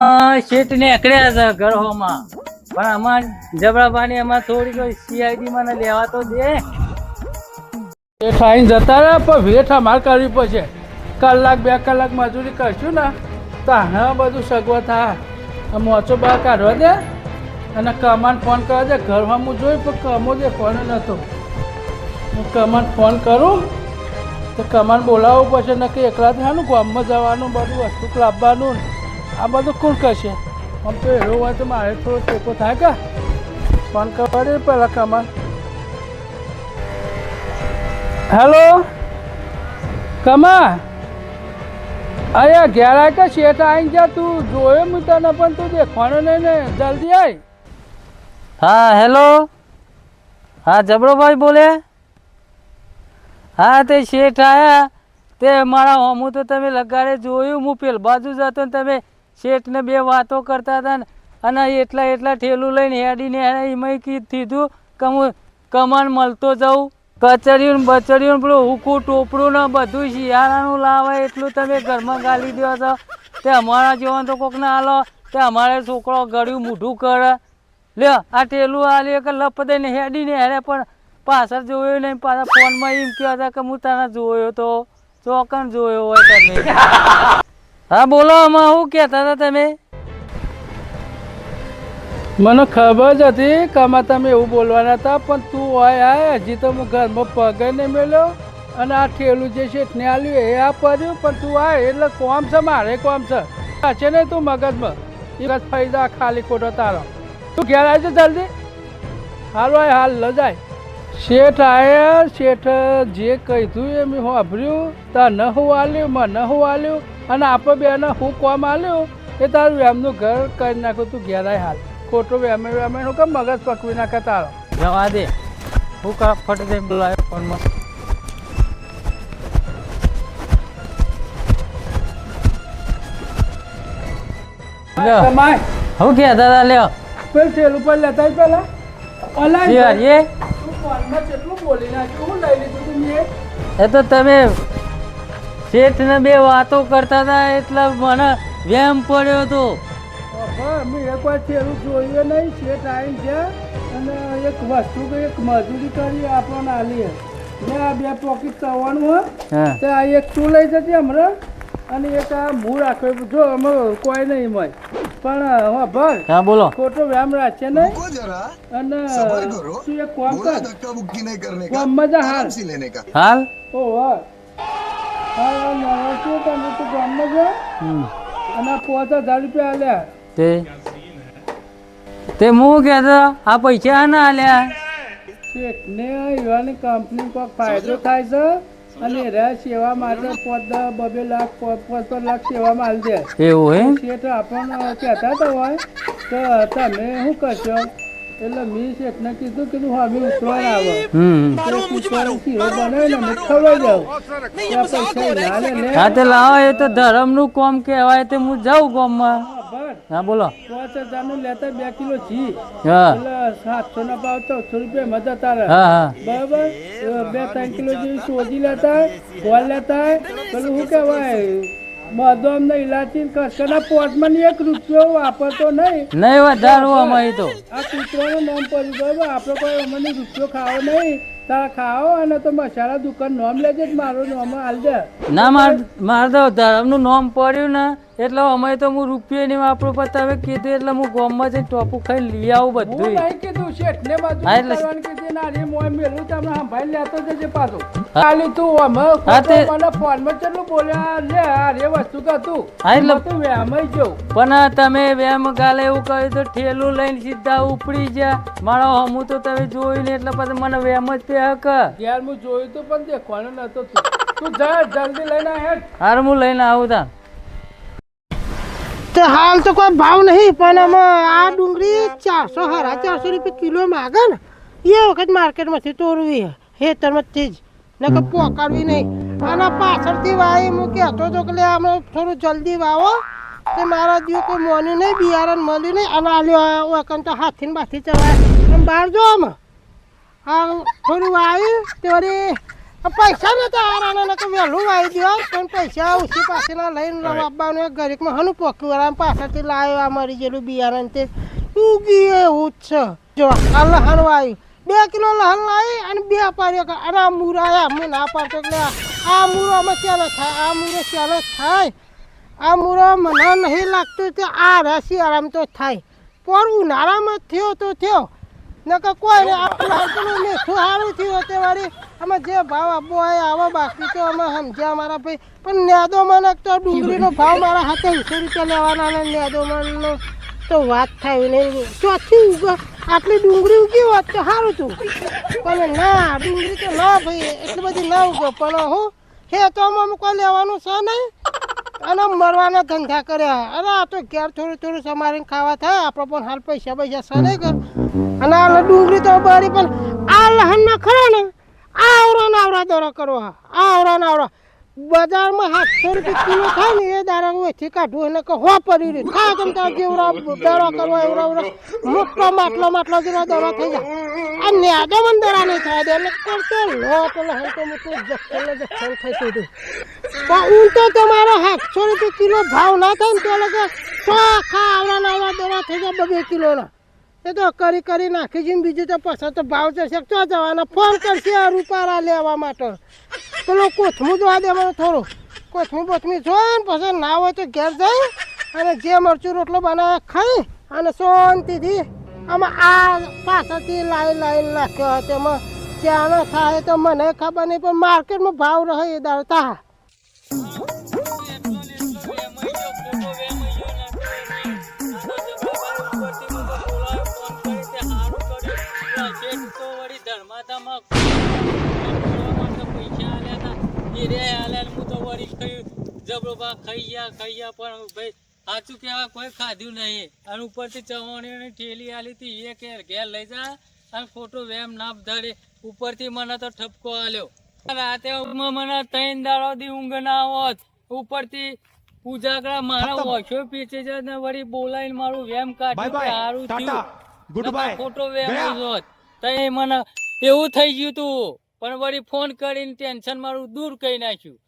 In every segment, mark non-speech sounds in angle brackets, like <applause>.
શેઠ ને એકડ્યા છે ઘરોમાં પણ અમાર જબરાબાની અમાર થોડીક સીઆઈડી મને લેવા તો દે. એ ખાઈને જતા રહ્યા પણ વેઠા માર કરવી પડશે. કલાક, બે કલાક મજૂરી કરશું ને, તો હા બધું સગવડ થાય. મોચો બહાર કાઢવા દે અને કમાન ફોન કરવા દે. ઘરમાં હું જોઈ પણ કમો દે, ફોન નહોતો હું કમાન ફોન કરું, તો કમાન બોલાવવું પડશે નક્કી એકલા થવાનું ગામમાં જવાનું, બધું વસ્તુ લાવવાનું આ બધું કોણ કરશે? આમ તો એવો હોય તો મારે થોડો ટેકો થાય કે? ફોન કરવા દે પહેલાં હેલો કમા? અરે ઘેર આય કે શેઠ આવીને જા તું? જોયો હું તને પણ તું દેખવાનો નહીં ને. જલ્દી આય. હા હેલો હા, જબરોભાઈ બોલે? હા, તે શેઠ આયા. તે મારા હોમું તો તમે લગાડે જોયું. હું પેલ બાજુ જતો ને તમે શેઠને બે વાતો કરતા હતા ને, અને એટલા એટલા ઠેલું લઈને હેડીને એમાં કીધું કે હું કમાન મળતો જાઉં કચરિયું બચરિયું પેલું હુકું ટોપડું ને બધું શિયાળાનું લાવે એટલું તમે ઘરમાં ગાલી દો છો. તે અમારા જીવન તો કોકને હાલો, તે અમારે છોકરો ગળ્યું મોઢું કરે. લ્યો, આ ટેલું હાલી કે લપ દઈને હેડીને હેડે પણ પાછળ જોયો નહીં પાછા ફોનમાં એમ કહ્યા હતા કે હું તને જોયો તો, ચોકન જોયો હોય તમે હા, બોલો, આમાં શું કહેતા હતા તમે? મને ખબર જ હતી કે તમે એવું બોલવાના હતા, પણ તું હોય, આય, હજી તો હું ઘરમાં પગે નહીં મેળ્યો અને આ ઠેલું જે છે, ને આલ્યું એ આ પડ્યું, પણ તું આય, એટલે કોમ છે, મારે કોમ છે. આ છે ને તું મગજમાં? એ બસ ફાયદા, ખાલી ખોટો તારો. તું ઘેર આવજો જલ્દી? હાલ હોય હાલ ન જાય. શેઠ આયા, શેઠ જે કીધું એ મેં સાંભળ્યું. તા ન હું આલ્યું મને હું આલ્યું. અને આપણે બેને હું કોમ આલ્યું? એ તારું એમનું ઘર કરી નાખ્યું તું ઘેરાય હાલ. ખોટું વેમે વેમે હું કેમ મગજ પકવી નાખે તારો? જવા દે. હું કા ફટ દે બોલાયો ફોનમાં. કમાય શું લ્યો? પેલ ઠેલ ઉપર લેતા પેલા. અલાય શિયાર એ? તું ફોનમાં કેટલું બોલી નાખ્યું? હું લઈ લીધું તું એ તો તમે શેઠને બે વાતો કરતા હતા એટલે મને વેમ પડ્યો હતો. અમે એકવાર થેલું જોઈએ નહીં શેઠ આવી છે અને એક વસ્તુ એક મજૂરી કરી આપણને આલી. મેં આ બે પોકેટ તવાનું તે આ એક તું લઈ જતી હમણાં? અને એક આ મૂળ આખો જો અમે કોઈ નહીં મળે પણ હા ભર. હા બોલો. ખોટો વ્યામ રાખશે નહીં. અને તું એક કોમ કર. કોમ મજા હાલ. હાલ? ઓ વાહ નવા છું તો ગામમાં જો અને પાંચ હજાર રૂપિયા આલ્યા. તે? તે હું કહેતો આ પૈસા ના આલ્યા? શેઠને યુવાની કંપની કોઈ ફાયદો થાય છે અને રે સેવા માટે પાંચ બબે લાખ પાંચ લાખ સેવામાં આલી દે. એવું હે શેઠ આપણને કહેતા હતા હોય તો તમે શું કરશો? એટલે મેં શેઠને કીધું કીધું હા મેં ઉતરવા આવે. ને ના હા તે લાવો એ તો ધર્મનું કોમ કહેવાય તે હું જાઉં ગામમાં. માં હા બોલો. પાંચ હજારનું લેતા બે કિલો ઘી. સાતસો ના ભાવ ચૌદસો રૂપિયા મજા તારે. હા હા. બરાબર? બે ત્રણ કિલો જેવી સોજી લેતા ગોળ લેતા પેલું શું કહેવાય? બદામ ને ઇલાચી કસકના પોટમાં એક રૂપિયો વાપરતો નહીં. નહીં વધારો અમારી તો. આ કૂતરાનું નામ પડ્યું ગયો આપણે કોઈ અમને રૂપિયો ખાવો નહીં. તારા ખાઓ અને તો મસાલા દુકાન નામ લેજે જ મારું નામ હાલ દે ના માર મારે તો ધર્મનું નામ પડ્યું ને એટલે અમે તો હું રૂપિયો નહીં વાપરું પણ તમે કીધું એટલે હું ગામમાં જઈને ટોપુ ખાઈ લઈ આવું હું બધું નહીં કીધું છે એટલે બાજુ હા, એટલે- કીધું ના રે મોય મેલું તમને સંભાળી લેતો જજે પાછો. ખાલી તું અમે હા, તે- મને ફોનમાં કેટલું બોલ્યા? લે આ રે વસ્તુ તો તું. હા, એટલે- તું વેમાઈ જો પણ તમે વેમ ગાલે એવું કહ્યું તો ઠેલું લઈને સીધા ઉપડી જા મારો હમું તો તમે જોયું ને એટલે પછી મને વેમ જ તે હક. યાર હું જોયું તો પણ દેખવાનું નતો તું તું જા જલ્દી લઈને હેડ. હાર હું લઈને આવું તા. તે હાલ તો કોઈ ભાવ નહીં, પણ આમાં આ ડુંગળી ચારસો સાડા ચારસો રૂપિયા કિલો માગે ને. એ વખત માર્કેટમાંથી તોડવી હેતરમાંથી જ. નકર પોકાડવી નહીં. અને પાછળથી વાય, હું કહેતો હતો કે આમાં થોડું જલ્દી વાવો. તે મારા જીવ કોઈ મોન્યું નહીં, બિયારણ મળ્યું નહીં. અને આલ્યો વખત તો હાથીને બાથી ચવાય બહાર જો આમાં. હા થોડું વાવ્યું તે વળી આ તો હારાના ને તો વહેલું આવી દો પણ પૈસા ઓછી પાસેના લઈને આપવાનું એક ગરીબમાં હનુ પોક્યું વાળા પાછળથી લાવ્યો આ મરી ગયેલું બિયારણ તે. ઉગી એવું જ છે. જો આ લહણ વાયું. બે કિલો લહણ લાવી અને બે પાડ્યો અને આ મૂરાયા હું ના પાડતો એટલે આ- મૂરો અમે ચાલો થાય? આ મૂરો ચાલો થાય? આ મૂરો મને નહીં લાગતું કે આ રસી આરામ તો થાય. પણ ઉનાળામાં થયો તો થયો. નકર કોઈ આપણે પેલું મીઠું સારું થયું તે વાળી અમે જે ભાવ આપવો હોય આવો, બાકી તો અમે સમજ્યા મારા ભાઈ. પણ નેદો મને તો ડુંગળીનો ભાવ મારા હાથે વીસો રૂપિયા લેવાના ને નેદો મનનો તો વાત થાય નહીં. ચોથી ઉગ, આટલી ડુંગળી ઉગી હોત તો સારું હતું. પણ ના, ડુંગળી તો ના ભાઈ, એટલી બધી ના ઉગે. પણ હું ખેતરમાં અમે કોઈ લેવાનું છે નહીં? અને મરવાના ધંધા કર્યા. અરે, આ તો ઘેર થોડું થોડું સમારીને ખાવા થાય. આપણો પણ હાલ પૈસા પૈસા સરે કર અને આ ડુંગળી તો બારી પણ આ લહન ના ખરા ને? આ આવરા ને દોરા કરવા. આ આવરા ને આવરા. બજારમાં સાતસો રૂપિયા કિલો થાય ને, એ દારા હું એથી કાઢું એને કે હો પડી રહ્યું ખા તમ તાર જેવડા દરા કરવા, એવડા એવડા. મોટો માટલો માટલો જેવા દરા થઈ જાય આ ન્યાદો મન દરા નહીં થાય દે એટલે કરતો લોટ લહણ તો મોટું જખલ જખલ થઈ હતું. પણ હું તો તમારો સાતસો રૂપિયા કિલો ભાવ ના થાય ને તો લગે ખા આવડા નાવડા દોરા થઈ જાય બબે કિલોના. એ તો કરી કરી નાખી છે બીજું તો પછી તો ભાવ જશે. ચો જવાના? ફોન કરશે રૂપારા લેવા માટે. પેલો કોથમું જોવા મને થોડું કોથમું બોથમી જો ને પછી ના હોય તો ઘેર જઈ અને જે મરચું રોટલો બનાવે ખાઈ અને શાંતિથી આમાં આ પાછળથી લાઈ લાઈ નાખ્યો તેમાં ચાનો થાય તો મને ખબર નહીં, પણ માર્કેટમાં ભાવ રહે એ દાડતા ખાઈ ગયા ખાઈ ગયા પણ ભાઈ સાચું કેવા કોઈ ખાધું નહીં. અને ઉપરથી ચવાણીઓની ઠેલી આલી હતી એ કે ઘેર લઈ જા અને ખોટો વેમ ના ધરે ઉપરથી મને તો ઠપકો આલ્યો. રાતે મને ત્રણ દાડો દી ઊંઘ ના આવત ઉપરથી પૂજાગરા મારા ઓછો પીછે છે ને વળી બોલાઈને મારું વેમ કાઢ્યું સારું થયું. ખોટો વેમ જોત તઈ મને એવું થઈ ગયું તું. પણ વળી ફોન કરીને ટેન્શન મારું દૂર કરી નાખ્યું.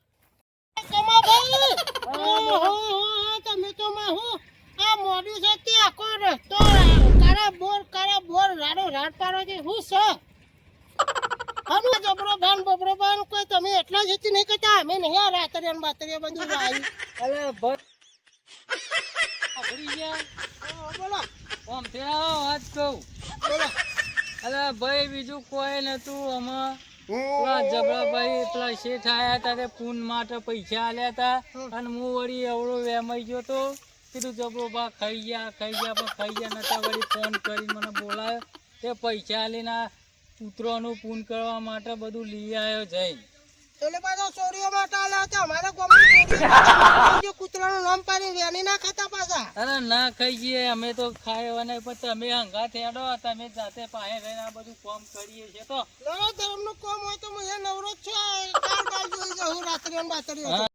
તમે તો હું આ મોડું છે તે આખો રસ્તો કારા રાડો પાડો છે હું છે હનુ જબરો ભાન બબરો કોઈ તમે એટલા જતી નહીં કરતા અમે નહીં આ રાતરિયા બાતરિયા બધું વાયું અરે ભાઈ ગયા બોલો આમ કહું અલે ભાઈ, બીજું કોઈ નતું આમાં. જબરાભાઈ પેલા શેઠ આયા હતા તે પૂન માટે પૈસા આલ્યા હતા અને હું વળી એવડો વેમાઈ ગયો તો કીધું જબરો બા ખાઈ ગયા ખાઈ ગયા પણ ખાઈ ગયા નતા વળી ફોન કરી મને બોલાયો તે પૈસા આલીને આ કૂતરોનું પૂન કરવા માટે બધું લઈ આવ્યો જઈ એટલે પાછો ચોરીઓ માટે આલ્યા હતા? અમારા ગામની ચોરીઓ જે <laughs> કૂતરાનું નામ પાડી વેની ના ખાતા પાછા અરે ના ખાઈ જઈએ અમે તો ખાય નહીં પણ તમે હંગા થેડો તમે જાતે પાસે રહીને આ બધું કામ કરીએ છીએ તો નવો ધર્મનું કોમ હોય તો મને નવરો જ છું આ કાલ કાલ જોઈ જાઉં રાત્રિઓ ને બાતરીઓ હા.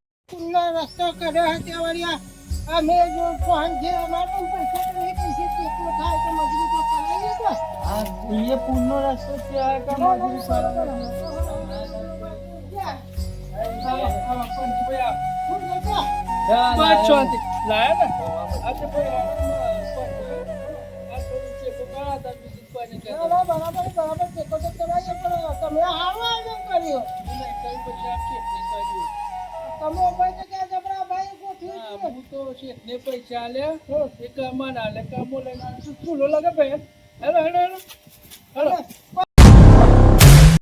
રસ્તો કર્યો હતો ત્યાં વળી આ- આ મેં જો ફોન છે અમારે પૈસા તો નહીં પૈસે પેટમાં થાય તો મજૂરી તો કરાવીએ તો. આ એ પૂનનો રસ્તો છે આ કામ મજૂરી હું બસ શાંતિ તમે પૈસા આલ્યા એ કામમાં ના કામો લઈને ચૂલો લગે ભાઈ હેલો હેલો હેલો હેલો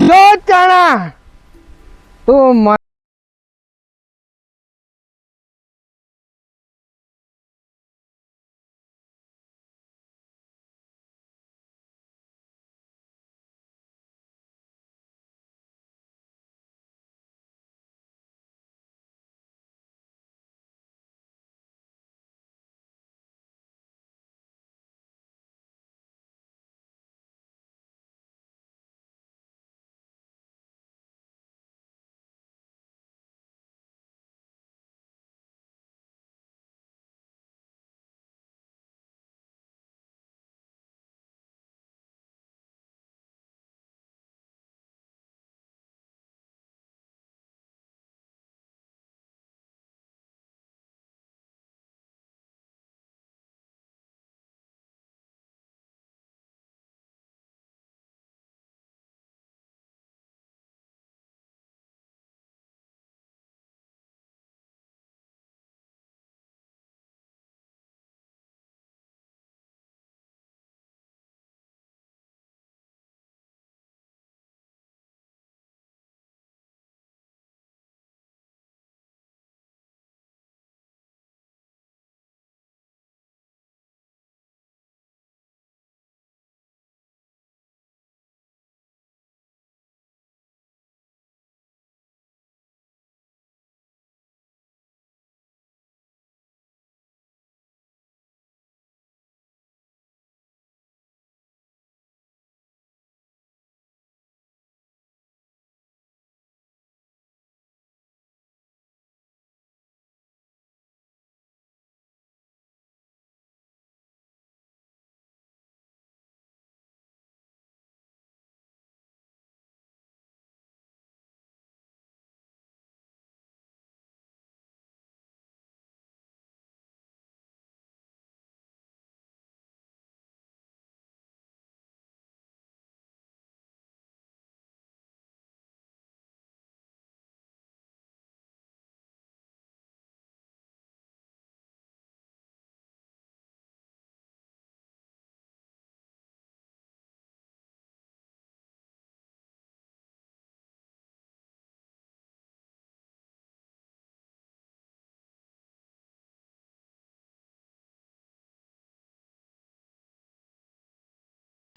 જો ચણા. તું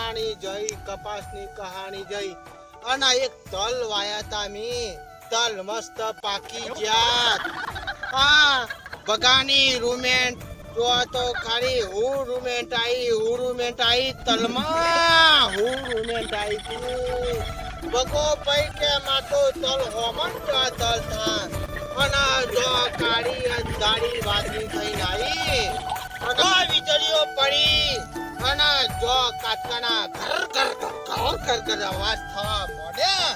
કહાણી જઈ કપાસની કહાણી જઈ અને એક તલ વાયા તા મી. તલ મસ્ત પાકી જાત આ બગાની રૂમેન્ટ જો તો ખાલી હું રૂમેન્ટ આઈ, હું રૂમેન્ટ આઈ, તલમાં હું રૂમેન્ટ આઈ તું. બગો પૈ કે માતો તલ હોમન કા તલ થા અને જો કાળી અંધારી વાદળી થઈને આવી અને વીજળીઓ પડી. અને જો કાટકાના ઘર ઘર ઘર ઘર થવા મોડ્યા,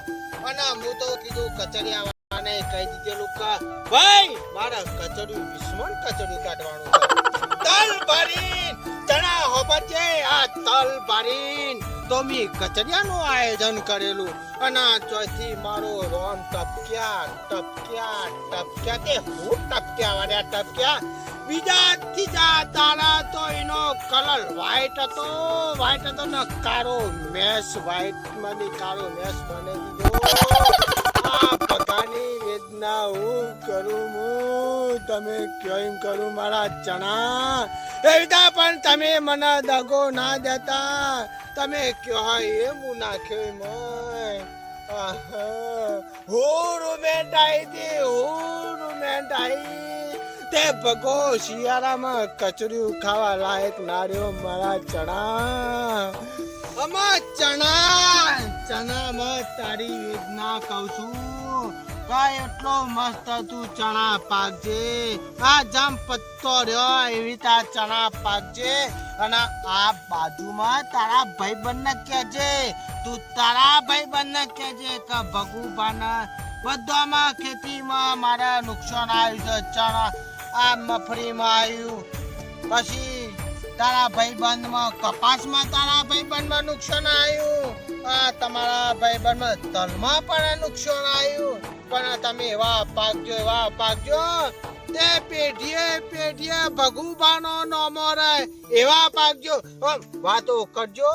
અને હું કીધું કચરિયાવાળાને કહી દીધેલું કે, ભાઈ, મારા કચરિયું વિસ્મણ કચરું કાઢવાનું તલ ભરીન ચણા હોબત છે આ તલ તો મી કચરિયાનું આયોજન કરેલું, અને ચોથી મારો રોન ટપક્યા ટપક્યા ટપક્યા તે હું ટપક્યા વાળ્યા ટપક્યા? બીજા ત્રીજા તારા તો એનો કલર વ્હાઈટ હતો. વ્હાઈટ હતો ને કાળો મેસ વ્હાઈટમાંથી કાળો મેસ બને દીધો આ બધાની વેદના હું કરું હું, તમે કેમ કરું મારા ચણા. એવી પણ તમે મને દગો ના દેતા. તમે કહો એવું હું મેં હું રૂમેન્ટ આવી હતી હું રૂમેન્ટ આઈ તે ભગો શિયાળામાં કચરિયું ખાવા લાયક નાર્યો મારા ચણા. અમા ચણા, ચણામાં તારી વેદના કહું છું. એટલો મસ્ત તું ચણા પાકજે. આ જામ પત્તો રહ્યો, એવી તા ચણા પાકજે. અને આ બાજુમાં તારા ભાઈબંધને કહેજે. તું તારા ભાઈબંધને કહેજે કે ભગુબાના. બધામાં ખેતીમાં મારા નુકસાન આવ્યું છે ચણા. આ મફળીમાં આવ્યું પછી તારા ભાઈબંધમાં કપાસમાં તારા ભાઈબંધમાં નુકસાન આવ્યું આ તમારા ભાઈબંધમાં તલમાં પણ નુકસાન આવ્યું પણ તમે એવા પાકજો એવા પાકજો. તે પેઢીએ પેઢીએ ભગુબાનો નોમો રહે. એવા પાકજો. વાતો કરજો.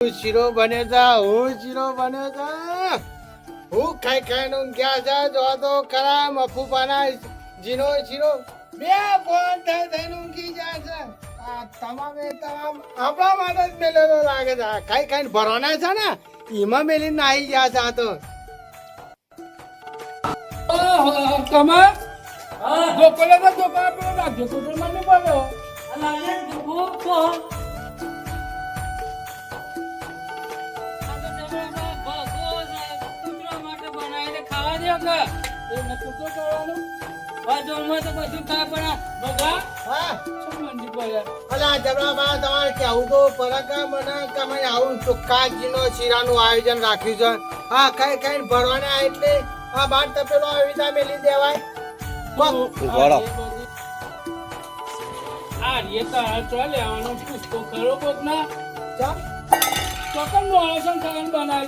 શીરો બને છે હું શીરો બને છે હું ખાઈ ખાઈને ઊંઘ્યા છે જો તો ખરા મફુપાના જીનો શીરો. બે ફોન થઈ થઈને ઊંઘી જાય છે. આ તમામે તમામ આપણા માટે જ મેલેલો લાગે છે. ખાઈ ખાઈને ભરવાના છે ને એમાં મેલી નાહી ગયા છે આ તો. ઓહો, હા. ધોકો તો ધોકો પેલો રાખજો તો તો મને બોલો અને આજે દુઃખો કે એ નતું તો કરવાનું. બાજુમાં તો બધું ખાય પણ આ હા. શું મંડી પડ્યા અલા જબરાબા તમારે કેવું તો ફરક મને કે આવું ચોખ્ખાજીનો શીરાનું આયોજન રાખ્યું છે. હા કઈ કઈ ભરવાના એટલે આ બાર તપેલો આવી રીતે મેલી દેવાય. ઉભારો આ રે તારા ચો લેવાનો પુષ્પો ખરો કોક ના ચા ચોકન છે? ને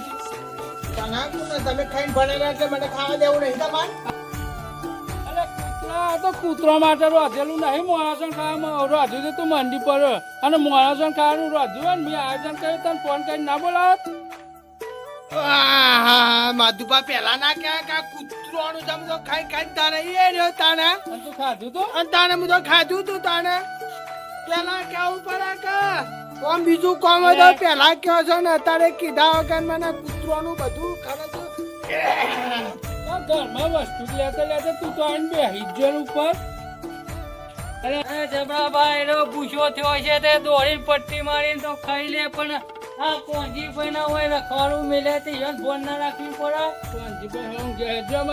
તમે ખાઈને ભણેલા એટલે મને ખાવા દેવું નહીં તમારે કૂતરા તો કૂતરા માટે રોધેલું નહીં. મોણસો ખાવામાં રોધ્યું તો તું મંડી પર. અને મોણસો ખાવાનું રોધ્યું હોય ને મેં આયોજન કર્યું તને ફોન કરીને ના બોલાવત? આહા, માધુપા પેલા ના ક્યાં કા કૂતરોનું જમ તો ખાઈ ખાઈ તારે એ રહ્યો તાને તું ખાધું તો? અને તાને હું તો ખાધું તું તાને પેલા કેવું પડે કે કોમ બીજું કોમ હોય તો પેલા કયો છો ને અત્યારે કીધા વગર મને કૂતરોનું બધું ખરે છે. ઘરમાં વસ્તુ લેતા લેતા તું તો આને બેહી જ ઉપર. અરે જબરાભાઈ એનો ભૂસો થયો છે તે દોડીને પટ્ટી મારીને તો ખાઈ લે પણ આ કોંજી ભાઈ ના હોય રખવાડું મેલે તે ફોન ના રાખવી પડે. કોણજીભાઈ હું ઘેર જો